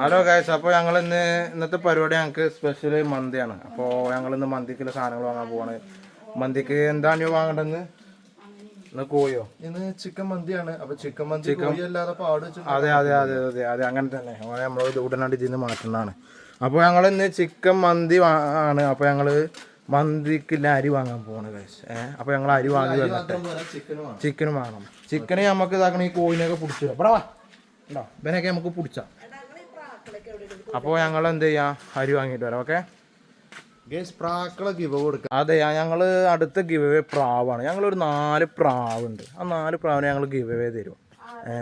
Hello guys അപ്പോൾ ഞങ്ങൾ ഇന്ന് ഇന്നത്തെ പരിപാടി ഞങ്ങൾക്ക് സ്പെഷ്യൽ മന്തിയാണ്. അപ്പോൾ ഞങ്ങൾ ഇന്ന് മന്തിക്കുള്ള സാധനങ്ങൾ വാങ്ങാൻ പോവാണ്. മന്തിക്ക് എന്താണ് വാങ്ങേണ്ടതെന്ന് ഇന്ന് കോഴിയോ? ഇന്ന് ചിക്കൻ മന്തിയാണ്. അപ്പൊ ചിക്കൻ മന്തി അല്ലാതെ പാട് അതെ അതെ അതെ അതെ അതെ. അങ്ങനെ തന്നെ. നമ്മൾ ഉടനടി ഇതിൽ നിന്ന് മാറ്റുന്നതാണ്. അപ്പോൾ ഞങ്ങൾ ഇന്ന് ചിക്കൻ മന്തി ആണ്. അപ്പോൾ ഞങ്ങൾ മന്തിക്കില്ല അരി വാങ്ങാൻ പോവാണ് ഗൈസ് ഏഹ് അപ്പോൾ ഞങ്ങൾ അരി വാങ്ങി വന്നിട്ട് ചിക്കനും വാങ്ങണം ചിക്കനും നമുക്ക് ഇതാക്കണം ഈ കോഴിനെയൊക്കെ പിടിച്ചു. ഇവിടെ വാ. ഉണ്ടോ ഇവനൊക്കെ നമുക്ക് പിടിച്ച. അപ്പോൾ ഞങ്ങൾ എന്ത് ചെയ്യാം? അരി വാങ്ങിയിട്ട് വരാം ഓക്കെ? ഗേസ് പ്രാക്കളെ ഗിവ് കൊടുക്കാം. അതെ ഞങ്ങൾ അടുത്ത ഗിവ് അവേ പ്രാവാണ്. ഒരു നാല് പ്രാവുണ്ട്. ആ നാല് പ്രാവിനെ ഞങ്ങൾ ഗിവ് അവേ തരും ഏ?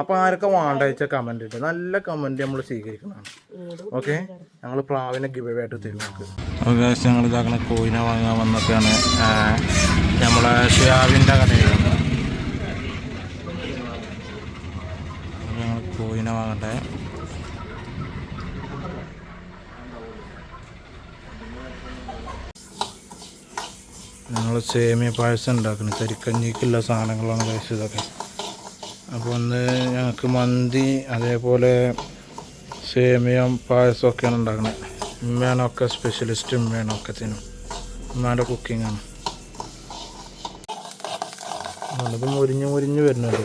അപ്പോൾ ആരൊക്കെ വേണ്ട കമന്റ് കമന്റ് ഇട്ട്. നല്ല കമന്റ് നമ്മൾ സ്വീകരിക്കുന്നതാണ്. ഓക്കെ? ഞങ്ങൾ പ്രാവിനെ ഗിവ് അവേ ആയിട്ട് തരും നമുക്ക്. ഓക്കെ ഞങ്ങൾ ഇതാക്കണ കോയിനെ വാങ്ങാൻ വന്നപ്പോഴാണ് നമ്മളെ ഷിയാവിന്റെ കടയിൽ ഞങ്ങൾ കോയിനെ വാങ്ങട്ടെ സേമിയ പായസം ഉണ്ടാക്കുന്നത് കരിക്കഞ്ഞിക്കുള്ള സാധനങ്ങളാണ് കഴിച്ചത് ഇതൊക്കെ. അപ്പോൾ ഒന്ന് ഞങ്ങൾക്ക് മന്തി അതേപോലെ സേമിയം പായസമൊക്കെയാണ് ഉണ്ടാക്കുന്നത് ഉമ്മയാണൊക്കെ സ്പെഷ്യലിസ്റ്റ് ഉമ്മയാണ് ഒക്കത്തിനും ഉമ്മാന്റെ കുക്കിങ്ങാണ് നല്ലത് മുരിഞ്ഞ് മുരിഞ്ഞ് വരുന്നത്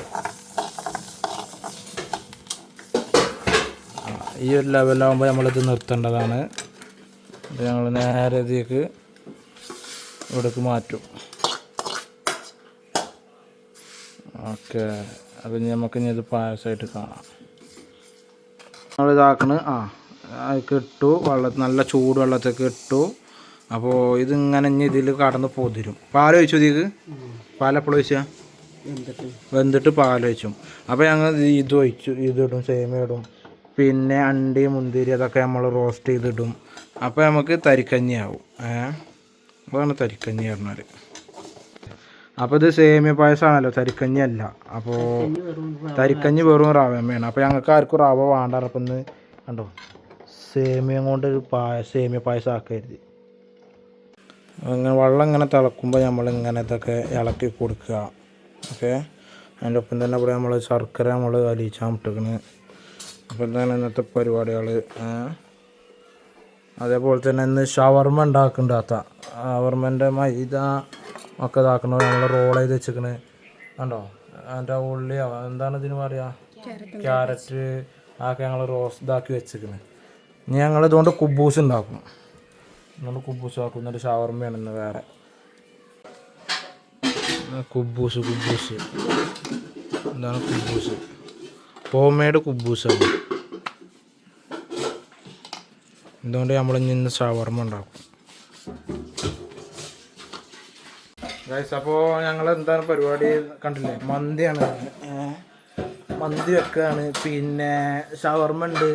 ഈ ഒരു ലെവലാകുമ്പോൾ നമ്മളിത് നിർത്തേണ്ടതാണ്. ഞങ്ങൾ നേരെ ഇതിലേക്ക് ഇവിടേക്ക് മാറ്റും. ഓക്കെ. അപ്പം ഇനി നമുക്ക് ഇനി ഇത് പായസമായിട്ട് കാണാം. നമ്മൾ ഇതാക്കണ്. ആ ഇട്ടു. വെള്ള നല്ല ചൂട് വെള്ളത്തേക്ക് ഇട്ടു. അപ്പോൾ ഇതിങ്ങനെ ഇനി ഇതിൽ കടന്ന് പൊതിരും. പാൽ ഒഴിച്ചു ഇതിക്ക്? പാലെപ്പോഴും ഒഴിച്ചാൽ വെന്തിട്ട്. പാൽ ഒഴിച്ചും. അപ്പോൾ ഞങ്ങൾ ഇത് ഒഴിച്ചു. ഇതിടും സേമിയ ഇടും. പിന്നെ അണ്ടി മുന്തിരി അതൊക്കെ നമ്മൾ റോസ്റ്റ് ചെയ്തിടും. അപ്പോൾ നമുക്ക് തരിക്കഞ്ഞിയാവും. ഏഹ് അതാണ് തരിക്കഞ്ഞി പറഞ്ഞാൽ അപ്പോൾ ഇത് സേമിയ പായസമാണല്ലോ തരിക്കഞ്ഞി അല്ല. അപ്പോൾ തരിക്കഞ്ഞി വെറും വേണം അപ്പോൾ ഞങ്ങൾക്ക് ആർക്കും റാവ വേണ്ട അപ്പം ഇന്ന് കണ്ടോ? സേമിയ കൊണ്ട് ഒരു പായ സേമിയ പായസം ആക്കരുത് അങ്ങനെ വെള്ളം ഇങ്ങനെ തിളക്കുമ്പോൾ നമ്മൾ ഇങ്ങനെ ഇതൊക്കെ ഇളക്കി കൊടുക്കുക. ഓക്കെ? അതിന്റെ ഒപ്പം തന്നെ ഇവിടെ നമ്മൾ ശർക്കര നമ്മൾ അലിയിച്ചാൽ മുട്ടിക്കണ് അപ്പം തന്നെ ഇന്നത്തെ പരിപാടികൾ അതേപോലെ തന്നെ ഇന്ന് ഷവർമ ഉണ്ടാക്കുന്നുണ്ട് അത്ത ഷവർമന്റെ മൈദ ഒക്കെ ഇതാക്കണ? നമ്മൾ റോൾ ചെയ്ത് വെച്ചിക്കണ് കണ്ടോ? അതിന്റെ ഉള്ളി എന്താണ് ഇതിന് പറയുക ക്യാരറ്റ്. അതൊക്കെ ഞങ്ങൾ റോസ് ഇതാക്കി വെച്ചിക്കണ് ഇനി ഞങ്ങൾ ഇതുകൊണ്ട് കുബൂസ് ഉണ്ടാക്കും. നമ്മൾ കുബൂസ് ആക്കും. എന്നിട്ട് ഷവർമ്മയാണ് ഇന്ന് വേറെ. കുബൂസ് കുബൂസ്. എന്താണ് കുബൂസ്. ഹോം മെയ്ഡ് കുബൂസാണ്. എന്തുകൊണ്ട് നമ്മൾ ഇന്ന് ഷവർമ ഉണ്ടാക്കും? ഗൈസ് അപ്പോൾ ഞങ്ങൾ എന്താണ് പരിപാടി കണ്ടില്ലേ? മന്തിയാണ്. മന്തി വെക്കുകയാണ് പിന്നെ ഷവർമ ഉണ്ട്.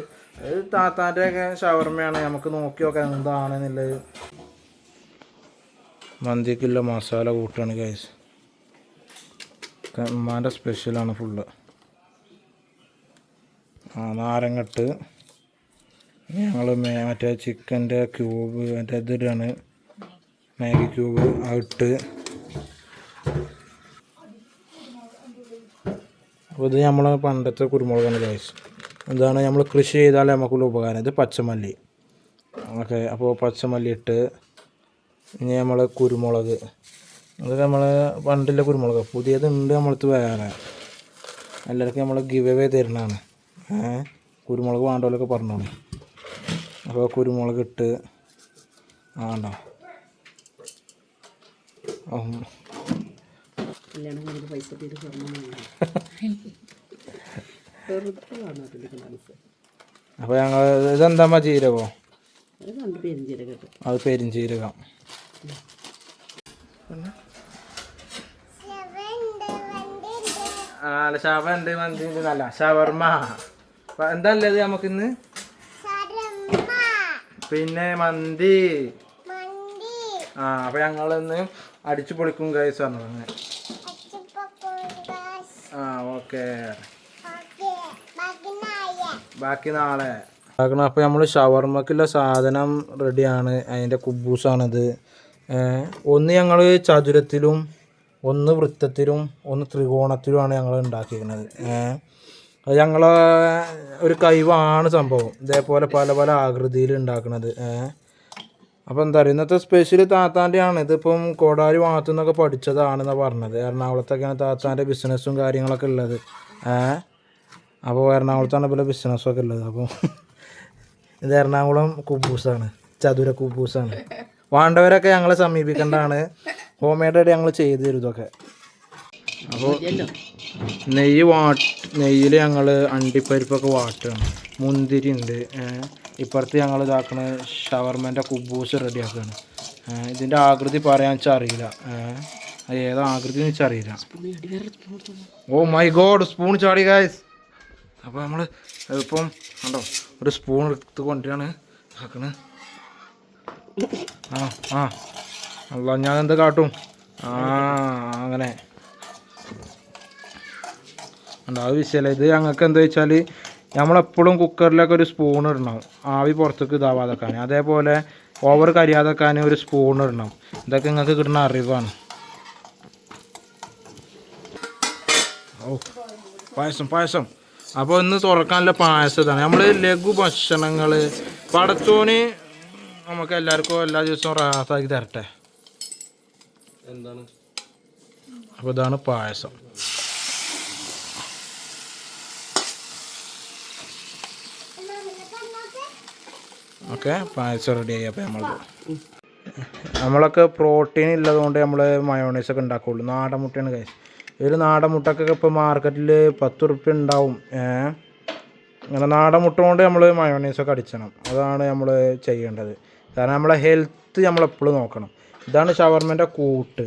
താത്താന്റെ ഒക്കെ ഷവർമയാണ്. നമുക്ക് നോക്കി നോക്കാം എന്താണെന്നുള്ളത്. മന്തിക്കുള്ള മസാല കൂട്ടാണ് ഗൈസ് ഉമ്മാന്റെ സ്പെഷ്യലാണ് ഫുള്ള് ആ നാരങ്ങട്ട് ഞങ്ങൾ മറ്റേ ചിക്കന്റെ ക്യൂബ് മറ്റേ ഇതിലാണ് മാഗി ക്യൂബ് അതിട്ട്. അപ്പോൾ ഇത് നമ്മളെ പണ്ടത്തെ കുരുമുളകാണ് ഗൈസ് എന്താണ് നമ്മൾ കൃഷി ചെയ്താലേ നമുക്കുള്ള ഉപകാരം. ഇത് പച്ചമല്ലി. ഓക്കെ അപ്പോൾ പച്ചമല്ലി ഇട്ട് ഇനി നമ്മൾ കുരുമുളക്. അത് നമ്മൾ പണ്ടില്ല കുരുമുളക്. പുതിയതുണ്ട് നമ്മളടുത്ത് വേറെ. എല്ലാവർക്കും നമ്മൾ ഗിവ് അവേ തരുന്നതാണ് കുരുമുളക് വേണ്ടവരൊക്കെ പറഞ്ഞോളൂ. അപ്പോൾ കുരുമുളക് ഇട്ട് ആണോ പൈസ അപ്പോൾ ഞങ്ങൾ ഇതെന്താ ജീരകോ? അത് പെരിഞ്ചീരകം ആ ഷവ ഉണ്ട് മന്തി നല്ല. ഷവർമ എന്താ ഉള്ളത് നമുക്കിന്ന് പിന്നെ മന്തി. ആ അപ്പൊ ഞങ്ങളിന്ന് അടിച്ചു പൊളിക്കും ഗൈസ് പറഞ്ഞു അങ്ങനെ. ആ ഓക്കെ. ബാക്കി നാളെ. അപ്പൊ അപ്പോൾ നമ്മൾ ഷവർമ്മക്കുള്ള സാധനം റെഡിയാണ് അതിന്റെ കുബൂസാണത്. ഒന്ന് ഞങ്ങൾ ചതുരത്തിലും ഒന്ന് വൃത്തത്തിലും ഒന്ന് ത്രികോണത്തിലുമാണ് ഞങ്ങൾ ഉണ്ടാക്കിയിരിക്കുന്നത്. ഏഹ് അത് ഞങ്ങളെ ഒരു കൈവാണ് സംഭവം. ഇതേപോലെ പല പല ആകൃതിയിൽ ഉണ്ടാക്കുന്നത് അപ്പോൾ എന്താ പറയുക ഇന്നത്തെ സ്പെഷ്യൽ താത്താന്റെ ആണ് ഇതിപ്പം കോടാലി ഭാഗത്തു നിന്നൊക്കെ പഠിച്ചതാണെന്നാണ് പറഞ്ഞത്. എറണാകുളത്തൊക്കെയാണ് താത്താന്റെ ബിസിനസ്സും കാര്യങ്ങളൊക്കെ ഉള്ളത്. അപ്പോൾ എറണാകുളത്താണ് പോലെ ബിസിനസ്സൊക്കെ ഉള്ളത്. അപ്പോൾ ഇത് എറണാകുളം കുബൂസാണ്. ചതുര കുബൂസാണ്. വേണ്ടവരൊക്കെ ഞങ്ങളെ സമീപിക്കേണ്ടതാണ്. ഹോം മെയ്ഡായിട്ട് ഞങ്ങൾ ചെയ്തു തരും ഇതൊക്കെ. അപ്പോൾ നെയ്യ് വാട്ട് നെയ്യിൽ ഞങ്ങൾ അണ്ടിപ്പരിപ്പൊക്കെ വാട്ടുകയാണ്. മുന്തിരി ഉണ്ട് ഇപ്പുറത്ത് ഞങ്ങൾ ഇതാക്കണ ഷവർമേന്റെ കുബൂസ് റെഡിയാക്കുകയാണ് ഇതിന്റെ ആകൃതി പറയാൻ വെച്ചാൽ അറിയില്ല. ഏതാ ആകൃതി എന്ന് വെച്ചാൽ അറിയില്ല. ഓ മൈ ഗോഡ് സ്പൂൺ ചാടി ഗായ്സ് അപ്പോൾ നമ്മൾ ഇപ്പം കണ്ടോ ഒരു സ്പൂൺ എടുത്ത് കൊണ്ടാണ് ആക്കണേ. ആ ആ. അല്ല ഞാൻ എന്ത് കാട്ടും? ആ അങ്ങനെ. ഉണ്ട് അത് വിഷയമല്ല ഇത് ഞങ്ങൾക്ക് എന്താ വെച്ചാൽ നമ്മളെപ്പോഴും കുക്കറിലൊക്കെ ഒരു സ്പൂൺ ഇടണം. ആവി പുറത്തേക്ക് ഇതാവാതെക്കാൻ അതേപോലെ ഓവർ കരിയാതെക്കാൻ ഒരു സ്പൂൺ ഇടണം. ഇതൊക്കെ നിങ്ങൾക്ക് കിട്ടുന്ന അറിവാണ്. ഓ പായസം പായസം. അപ്പോൾ ഇന്ന് തുറക്കാനുള്ള പായസം ഇതാണ്. നമ്മൾ ലഘു ഭക്ഷണങ്ങൾ പടത്തോന് നമുക്ക് എല്ലാവർക്കും എല്ലാ ദിവസവും റാസാക്കി തരട്ടെ. എന്താണ്? അപ്പോൾ ഇതാണ് പായസം. ഓക്കെ പായസം ആയി. അപ്പോൾ നമ്മൾ നമ്മളൊക്കെ പ്രോട്ടീൻ ഉള്ളതുകൊണ്ട് നമ്മൾ മയോണൈസ് ഒക്കെ ഉണ്ടാക്കുള്ളൂ നാടൻ മുട്ടയാണ് കഴിച്ച് ഒരു നാടൻ മുട്ടക്കൊക്കെ ഇപ്പോൾ മാർക്കറ്റിൽ പത്ത് ഉറുപ്പ്യ ഉണ്ടാവും അങ്ങനെ നാടൻ മുട്ട കൊണ്ട് നമ്മൾ മയോണൈസൊക്കെ അടിച്ചണം. അതാണ് നമ്മൾ ചെയ്യേണ്ടത്. കാരണം നമ്മളെ ഹെൽത്ത് നമ്മളെപ്പോഴും നോക്കണം. ഇതാണ് ഷവർമേന്റെ കൂട്ട്.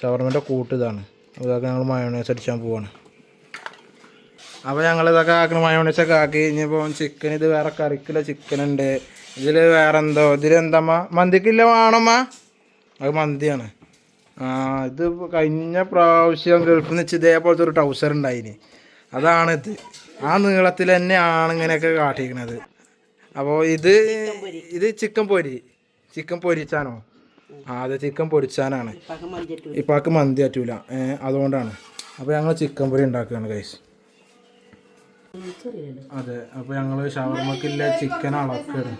ഷവർമേന്റെ കൂട്ട് ഇതാണ്. അതൊക്കെ ഞങ്ങൾ മയോണൈസ് അടിച്ചാൽ പോവാണ്. അപ്പോൾ ഞങ്ങൾ ഇതൊക്കെ ആക്കണം മയോണൈസൊക്കെ ആക്കി ഇനിയിപ്പോൾ ചിക്കൻ ഇത് വേറെ കറിക്കില്ല ചിക്കൻ ഉണ്ട്. ഇതിൽ വേറെ എന്തോ ഇതിൽ എന്താമ്മ മന്തിക്കില്ല വേണമ്മ അത് മന്തിയാണ്. ആ ഇത് കഴിഞ്ഞ പ്രാവശ്യം ഗൾഫിൽ നിന്ന് വെച്ച് ഇതേപോലത്തെ ഒരു ട്രൗസർ ഉണ്ടായിന്. അതാണ് ഇത്. ആ നീളത്തിൽ തന്നെയാണ് ഇങ്ങനെയൊക്കെ കാട്ടിയിരിക്കണത്. അപ്പോൾ ഇത് ഇത് ചിക്കൻ പൊരി. ചിക്കൻ പൊരിച്ചാനോ ആ അത് ചിക്കൻ പൊരിച്ചാനാണ്. ഇപ്പാക്ക് മന്തി പറ്റൂല. അതുകൊണ്ടാണ്. അപ്പോൾ ഞങ്ങൾ ചിക്കൻ പൊരി ഉണ്ടാക്കുകയാണ് കൈസ് അതെ അപ്പോൾ ഞങ്ങൾ ഷവർമ്മക്കില്ല ചിക്കൻ അളക്കാണ്.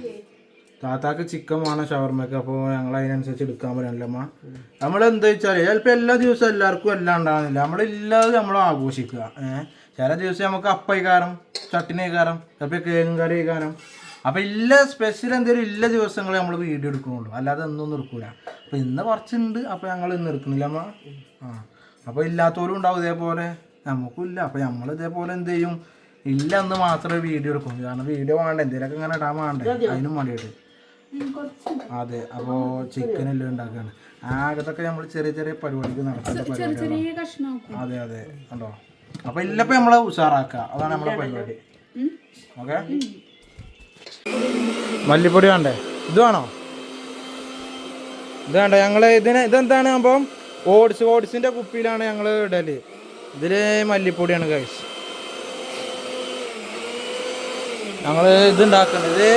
താത്താക്ക് ചിക്കൻ വേണം ഷവർമ്മക്ക് അപ്പോൾ ഞങ്ങൾ അതിനനുസരിച്ച് എടുക്കാൻ പറയണല്ലോ നമ്മൾ എന്താ വെച്ചാൽ ചിലപ്പോൾ എല്ലാ ദിവസവും എല്ലാവർക്കും എല്ലാം ഉണ്ടാകുന്നില്ല നമ്മളില്ലാതെ നമ്മൾ ആഘോഷിക്കുക ഏഹ് ചില ദിവസം നമുക്ക് അപ്പൈകാരം ചട്ടിനിക്കാരം ചിലപ്പോൾ കേക്കും കറിയിക്കാരം അപ്പോൾ ഇല്ല സ്പെഷ്യൽ എന്തെങ്കിലും ഇല്ല ദിവസങ്ങളെ നമ്മൾ വീഡിയോ എടുക്കുന്നുള്ളൂ. അല്ലാതെ ഒന്നും എടുക്കൂല. അപ്പോൾ ഇന്ന് കുറച്ചുണ്ട് അപ്പോൾ ഞങ്ങൾ ഇന്ന് എടുക്കുന്നില്ല അമ്മ. ആ അപ്പോൾ ഇല്ലാത്തവരും ഉണ്ടാവും ഇതേപോലെ. നമുക്കും ഇല്ല അപ്പോൾ നമ്മൾ ഇതേപോലെ എന്ത് ചെയ്യും? ഇല്ല എന്ന് മാത്രമേ വീഡിയോ എടുക്കും. കാരണം വീഡിയോ വേണ്ട എന്തെങ്കിലുമൊക്കെ ഇങ്ങനെ ഇടാൻ വേണ്ടേ? അതിനും വേണ്ടിയിട്ട്. അതെ അപ്പോൾ ചിക്കൻ എല്ലാം ഉണ്ടാക്കുകയാണ് ആകത്തൊക്കെ നമ്മൾ ചെറിയ ചെറിയ പരിപാടിക്ക് നടക്കുന്ന പരിപാടികളാണ്. അതെ അതെ കണ്ടോ? അപ്പോൾ ഇല്ലപ്പോൾ നമ്മളെ ഉഷാറാക്കുക. അതാണ് നമ്മളെ പരിപാടി. ഓക്കെ? മല്ലിപ്പൊടി വേണ്ടേ? ഇത് വേണോ? ഇത് വേണ്ട ഞങ്ങൾ ഇതിന് ഇതെന്താണ് അപ്പം? ഓട്സ് ഓട്സിന്റെ കുപ്പിയിലാണ് ഞങ്ങൾ ഇടൽ. ഇതിൽ മല്ലിപ്പൊടിയാണ് കഴിച്ച് ഞങ്ങൾ ഇതുണ്ടാക്കുന്നത് ഇത്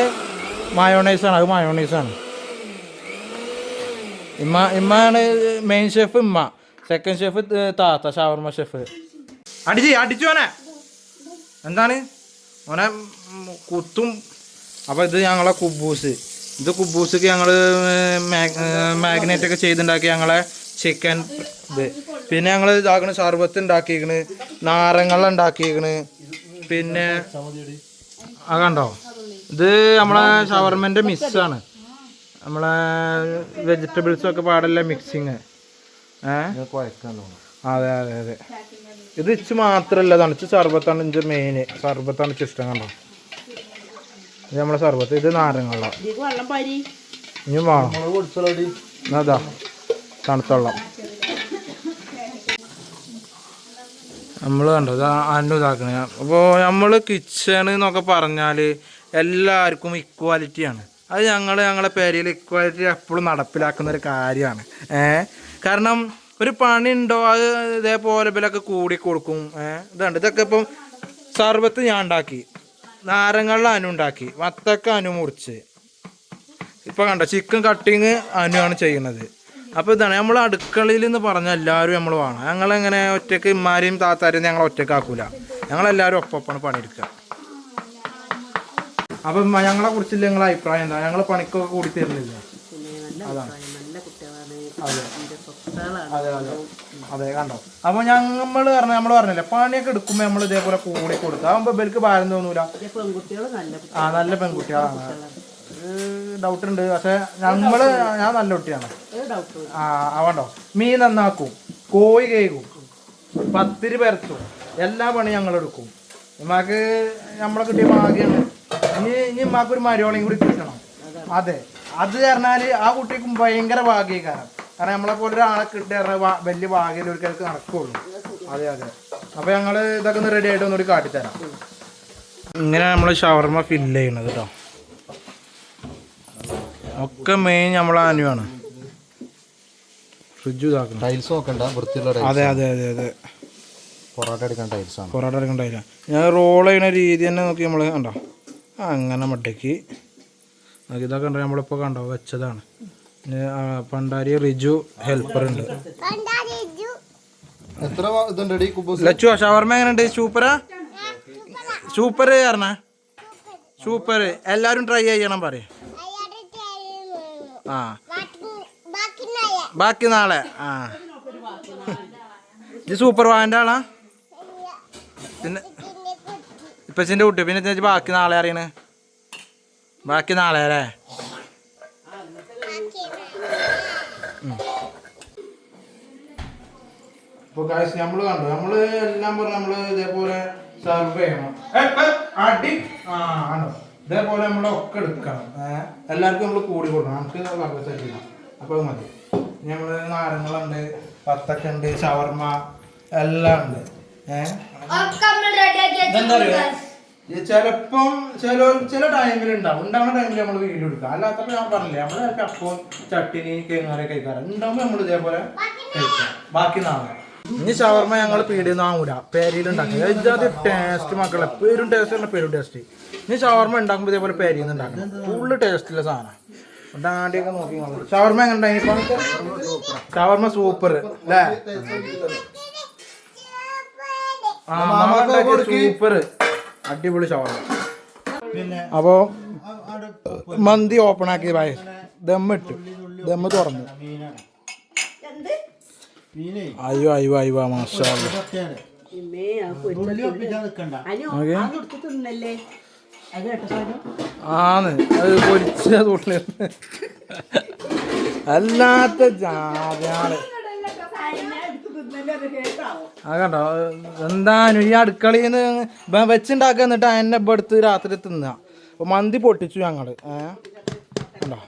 മയോണൈസാണ് അത് മയോണൈസാണ് ഇമ്മ ഇമ്മാണ് മെയിൻ ഷെഫ് ഇമ്മ സെക്കൻഡ് ഷെഫ് താത്ത ഷവർമ ഷെഫ് അടിച്ച് അടിച്ചു ഓനെ എന്താണ്? ഓനെ കുത്തും. അപ്പോൾ ഇത് ഞങ്ങളെ കുബൂസ്. ഇത് കുബൂസ്ക്ക് ഞങ്ങൾ മാഗ്നേറ്റ് ഒക്കെ ചെയ്തുണ്ടാക്കി ഞങ്ങളെ ചിക്കൻ ഇത്. പിന്നെ ഞങ്ങൾ ഇതാക്കണ സർബത്ത് ഉണ്ടാക്കിയിരിക്കണ് നാരങ്ങൾ ഉണ്ടാക്കിയിരിക്കണ് പിന്നെ ആ കണ്ടോ? ഇത് നമ്മളെ ഷവർമന്റെ മിക്സാണ് നമ്മളെ വെജിറ്റബിൾസും ഒക്കെ പാടല്ല മിക്സിങ് അതെ അതെ അതെ. ഇത് ഇച്ച് മാത്രമല്ല തണുച്ച് സർബത്താണ് ഇഞ്ച് മെയിൻ സർബത്താണ് ഇഷ്ടം കണ്ടോ? ഇത് നമ്മളെ സർബത്ത് ഇത് നാരങ്ങള്ള. ഇതിക്ക് വെള്ളം പാരി. ഇനി വേണം. അതാ തണുത്ത വെള്ളം നമ്മൾ കണ്ടോ ഇത് അന്നു ഇതാക്കണേ. അപ്പോൾ നമ്മൾ കിച്ചൺ എന്നൊക്കെ പറഞ്ഞാൽ എല്ലാവർക്കും ഇക്വാലിറ്റിയാണ് അത് ഞങ്ങൾ ഞങ്ങളെ പേരിൽ ഇക്വാലിറ്റി എപ്പോഴും നടപ്പിലാക്കുന്ന ഒരു കാര്യമാണ്. കാരണം ഒരു പണി ഉണ്ടോ അത് ഇതേപോലെ ബലൊക്കെ കൂടി കൊടുക്കും. ഏ? ഇതുണ്ട്. ഇതൊക്കെ ഇപ്പം സർബത്ത് ഞാൻ ഉണ്ടാക്കി. നാരങ്ങളിൽ അനു ഉണ്ടാക്കി. വത്തക്ക അനു മുറിച്ച്. ഇപ്പം കണ്ടോ ചിക്കൻ കട്ടിങ് അനുവാണ് ചെയ്യുന്നത്. അപ്പോൾ ഇതാണ് നമ്മൾ അടുക്കളയിൽ എന്ന് പറഞ്ഞാൽ എല്ലാവരും നമ്മൾ വേണം. ഞങ്ങളെങ്ങനെ ഒറ്റയ്ക്ക് ഇമ്മാരെയും താത്താരെയും ഞങ്ങൾ ഒറ്റക്കാക്കൂല. ഞങ്ങളെല്ലാവരും ഒപ്പമാണ് പണിയെടുക്കുക. അപ്പം ഞങ്ങളെ കുറിച്ചുള്ള നിങ്ങളെ അഭിപ്രായം എന്താ? ഞങ്ങൾ പണിക്കൊക്കെ കൂടി തരുന്നില്ല? അതാണ്. അതെ. അതെ അതെ. അതെ കണ്ടോ? അപ്പോൾ ഞങ്ങൾ പറഞ്ഞ നമ്മൾ പറഞ്ഞില്ലേ പണിയൊക്കെ എടുക്കുമ്പോൾ നമ്മൾ ഇതേപോലെ കൂടി കൊടുക്കുക. ആകുമ്പോൾ ഇവർക്ക് ഭാരം തോന്നൂല. ആ നല്ല പെൺകുട്ടികളാണ്. ഡൗട്ട് ഉണ്ട്. പക്ഷെ ഞങ്ങൾ ഞാൻ നല്ല കുട്ടിയാണ്. ആ അവണ്ടോ മീൻ നന്നാക്കും കോഴി കേൾക്കും പത്തിരി പരത്തും എല്ലാ പണി ഞങ്ങൾ എടുക്കും. ഇമാക്ക് നമ്മളെ കിട്ടിയ ഭാഗ്യാണ്. ഇനി ഇനി ഇമ്മാക്ക് ഒരു മരുവളയും കൂടി കിട്ടണം. അതെ. അത് പറഞ്ഞാൽ ആ കുട്ടിക്കും ഭയങ്കര ഭാഗ്യക്കാരം. കാരണം നമ്മളെ പോലെ ഒരാളെ കിട്ടിയ വലിയ ഭാഗ്യം ഒരിക്കലും നടക്കുള്ളൂ. അതെ അതെ. അപ്പൊ ഞങ്ങൾ ഇതൊക്കെ ഒന്ന് റെഡി ആയിട്ട് ഒന്നുകൂടി കാട്ടിത്തരാം. ഇങ്ങനെ നമ്മൾ ഷവർമ ഫില്ല് ചെയ്യണത് കേട്ടോ ഒക്കെ മെയിൻ നമ്മളെ അനുവാണ് ഫ്രിഡ്ജ് ഇതാക്കണം. ടൈൽസ് നോക്കണ്ട വൃത്തിയുള്ള അതെ അതെ അതെ അതെ. പൊറോട്ട എടുക്കാൻ ടൈൽസ് ആണ്. പൊറോട്ട എടുക്കണ്ടായില്ല ഞാൻ റോൾ ചെയ്യുന്ന രീതി തന്നെ നോക്കി നമ്മൾ കണ്ടോ? അങ്ങനെ മട്ടയ്ക്ക് നോക്കി ഇതൊക്കെ ഉണ്ടോ നമ്മളിപ്പോൾ കണ്ടോ? വെച്ചതാണ്. പണ്ടാരി റിജു ഹെൽപ്പർ ഉണ്ട്. എത്ര ഇതുണ്ട് ലച്ചു ഷവർമ എങ്ങനെയുണ്ട്? സൂപ്പറാ സൂപ്പർ പറഞ്ഞ സൂപ്പർ. എല്ലാവരും ട്രൈ ചെയ്യണം പറയും. ആ. ബാക്കി നാളെ. ആ. ഇത് സൂപ്പർ വാന്റെ ആളാ? പിന്നെ ഇപ്പച്ചിന്റെ കുട്ടി പിന്നെ ചേച്ചി ബാക്കി നാളെ അറിയണേ? ബാക്കി നാളെ അല്ലേ? ഇപ്പൊ ഗായ്സ് നമ്മൾ കണ്ടു? നമ്മൾ എല്ലാം പറഞ്ഞ നമ്മൾ ഇതേപോലെ സർവ് ചെയ്യണം. അടി. ആ ആണോ? ഇതേപോലെ നമ്മളൊക്കെ എടുക്കണം. എല്ലാവർക്കും നമ്മൾ കൂടി കൊടുക്കണം. നമുക്ക് സെറ്റ് ചെയ്യണം അപ്പോൾ മതി. നമ്മൾ നാരങ്ങളുണ്ട് പത്തൊക്കെ ഉണ്ട് ഷവർമ എല്ലാം ഉണ്ട്. ചെലപ്പം ചില ചില ടൈമിൽ ഉണ്ടാവും ഉണ്ടാവുന്ന ടൈമിൽ നമ്മൾ വീട് എടുക്കാം. അല്ലാത്തപ്പോൾ ഞാൻ പറഞ്ഞില്ലേ നമ്മൾ ചിലപ്പോൾ അപ്പം ചട്ടിനി കേങ്ങാരെ കഴിക്കാറ്. ഉണ്ടാവുമ്പോൾ നമ്മൾ ഇതേപോലെ കഴിക്കാം. ബാക്കി നാളെ. ഇനി ഷവർമ ഞങ്ങൾ പീടിയ വാങ്ങൂല. പേരിയിൽ ഉണ്ടാക്കി. ഇതാത് ടേസ്റ്റ് മക്കളെ. പേരും ടേസ്റ്റ് പേരും ടേസ്റ്റ് ഇനി ഷവർമ ഉണ്ടാക്കുമ്പോ ഇതേപോലെ പേരിയിൽ നിന്ന് ഉണ്ടാക്കണം ഫുള്ള് ടേസ്റ്റുള്ള സാധനം. ഡാണ്ടിയൊക്കെ നോക്കി ഷവർമ എങ്ങനെ ഉണ്ടായിപ്പോ ഷവർമ്മ സൂപ്പർ അല്ലേ? ആ സൂപ്പർ അടിപൊളി ഷവർമ്മ അപ്പോ മന്തി ഓപ്പൺ ആക്കി ദമ്മ ദമ്മിട്ട് ദമ്മ് തുറന്നു. അയ്യോ അയ്യോ അയ്യോ മാഷാ ഇമ്മേ ആ പൊരിച്ച അനു അത് പൊരിച്ച തുള്ളി അല്ലാത്ത ജാതിയാണ് ആ കണ്ടോ? എന്താണ് ഈ അടുക്കളയിൽ നിന്ന് വെച്ചുണ്ടാക്കുക എന്നിട്ട് എന്നെ ഇപ്പം എടുത്ത് രാത്രി തിന്നുക അപ്പൊ മന്തി പൊട്ടിച്ചു ഞങ്ങൾ. ഏഹ് കണ്ടോ?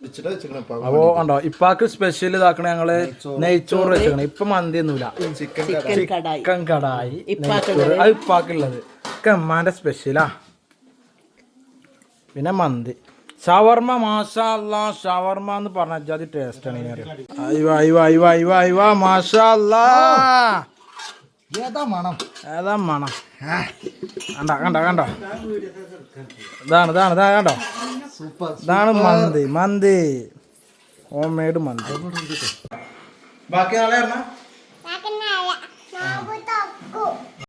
വെച്ചിട്ട് വെച്ചിരിക്കണം അപ്പോ കണ്ടോ? ഇപ്പാക്ക് സ്പെഷ്യൽ ഇതാക്കണ ഞങ്ങൾ നെയ്ച്ചോറ്. വെച്ചേക്കണേ. ഇപ്പൊ മന്തി ഒന്നുമില്ല chicken chicken kadai. Chicken kadai. നെയ്ച്ചോറ്. അത് ഇപ്പാക്കുള്ളത്. അമ്മാന്റെ സ്പെഷ്യലാ പിന്നെ മന്തി. ഷവർമ മാഷാ അല്ലാ ഷവർമ എന്ന് പറഞ്ഞാൽ അത് ടേസ്റ്റ് ആണ് ഇനി മാഷാ അല്ലാ ഏതാ മണം? ഏതാ മണം? കണ്ട കണ്ട കണ്ടോ? ഇതാണ് ഇതാണ് ഇതാ കണ്ടോ? സൂപ്പർ ഇതാണ് മന്തി മന്തി. ഹോം മെയ്ഡ് മന്തി ബാക്കി നാളെ